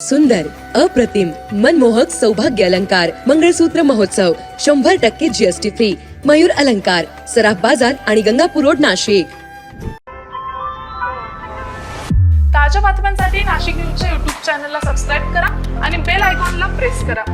सुंदर अप्रतिम मनमोहक सौभाग्य अलंकार मंगळसूत्र महोत्सव शंभर टक्के जीएसटी फ्री मयूर अलंकार सराफ बाजार आणि गंगापूर रोड नाशिक. ताज्या बातम्यांसाठी नाशिक न्यूजच्या युट्यूब चॅनलला सबस्क्राईब करा आणि बेल आयकॉनला प्रेस करा.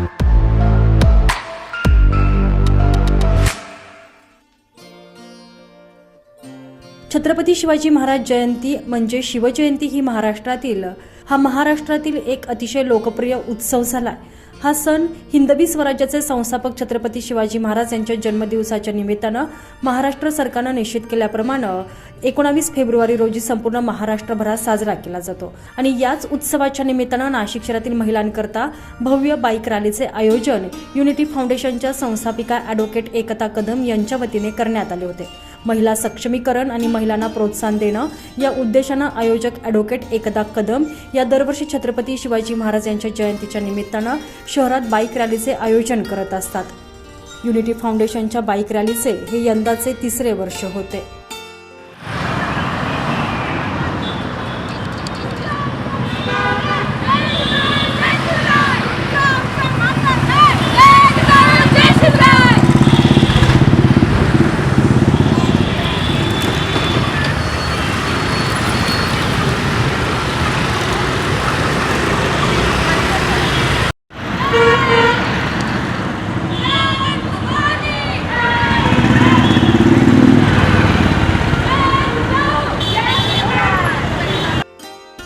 छत्रपती शिवाजी महाराज जयंती म्हणजे शिवजयंती ही महाराष्ट्रातील हा महाराष्ट्रातील एक अतिशय लोकप्रिय उत्सव झाला हा सण हिंदवी स्वराज्याचे संस्थापक छत्रपती शिवाजी महाराज यांच्या जन्मदिवसाच्या निमित्तानं महाराष्ट्र सरकारनं निश्चित केल्याप्रमाणे एकोणावीस फेब्रुवारी रोजी संपूर्ण महाराष्ट्रभरात साजरा केला जातो. आणि याच उत्सवाच्या निमित्तानं नाशिक शहरातील महिलांकरता भव्य बाईक रॅलीचे आयोजन युनिटी फाउंडेशनच्या संस्थापिका ॲडव्होकेट एकता कदम यांच्या वतीने करण्यात आले होते. महिला सक्षमीकरण आणि महिलांना प्रोत्साहन देणं या उद्देशानं आयोजक ॲडव्होकेट एकदा कदम या दरवर्षी छत्रपती शिवाजी महाराज यांच्या जयंतीच्या निमित्तानं शहरात बाईक रॅलीचे आयोजन करत असतात. युनिटी फाउंडेशनच्या बाईक रॅलीचे हे यंदाचे तिसरे वर्ष होते.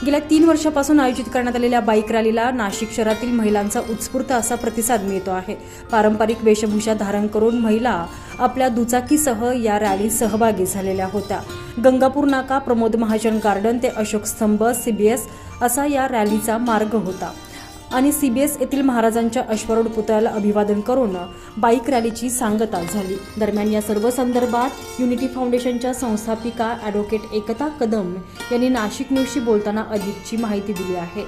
गेल्या तीन वर्षापासून आयोजित करण्यात आलेल्या बाईक रॅलीला नाशिक शहरातील महिलांचा उत्स्फूर्त असा प्रतिसाद मिळतो आहे. पारंपरिक वेशभूषा धारण करून महिला आपल्या दुचाकीसह या रॅलीत सहभागी झालेल्या होत्या. गंगापूर नाका प्रमोद महाजन गार्डन ते अशोक स्तंभ सीबीएस असा या रॅलीचा मार्ग होता. आणि सीबीएस येथील महाराजांच्या अश्वरूढ पुतळ्याला अभिवादन करून बाईक रॅलीची सांगता झाली. दरम्यान या सर्व संदर्भात युनिटी फाउंडेशनच्या संस्थापिका ॲडव्होकेट एकता कदम यांनी नाशिक न्यूजशी बोलताना अधिकची माहिती दिली आहे.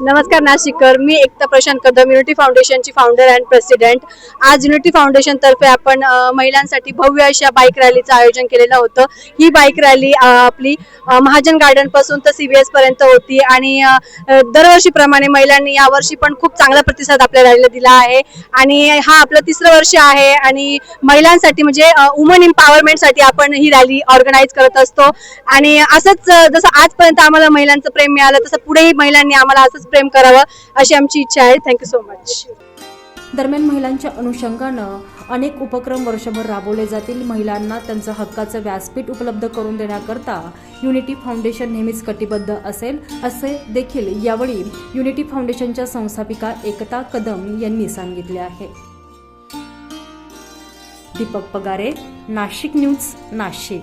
नमस्कार नाशिककर. मी एकता प्रशांत कदम युनिटी फाउंडेशनची फाउंडर अँड प्रेसिडेंट आज युनिटी फाउंडेशन तर्फे आपण महिलांसाठी भव्य अशा बाईक रॅलीचं आयोजन केलेलं होतं. ही बाईक रॅली आपली महाजन गार्डनपासून तर सीबीएस पर्यंत होती आणि दरवर्षीप्रमाणे महिलांनी यावर्षी पण खूप चांगला प्रतिसाद आपल्या रॅलीला दिला आहे. आणि हा आपलं तिसरं वर्ष आहे आणि महिलांसाठी म्हणजे वुमन एम्पॉवरमेंटसाठी आपण ही रॅली ऑर्गनाईज करत असतो. आणि असंच जसं आजपर्यंत आम्हाला महिलांचं प्रेम मिळालं तसं पुढेही महिलांनी आम्हाला असंच प्रेम करावं अशी आमची इच्छा आहे. थँक्यू सो मच दरम्यान महिलांच्या अनुषंगानं अनेक उपक्रम वर्षभर राबवले जातील. महिलांना त्यांचं हक्काचं व्यासपीठ उपलब्ध करून देण्याकरता युनिटी फाउंडेशन नेहमीच कटिबद्ध असेल असे देखील यावेळी युनिटी फाउंडेशनच्या संस्थापिका एकता कदम यांनी सांगितले आहे. दीपक पगारे नाशिक न्यूज नाशिक.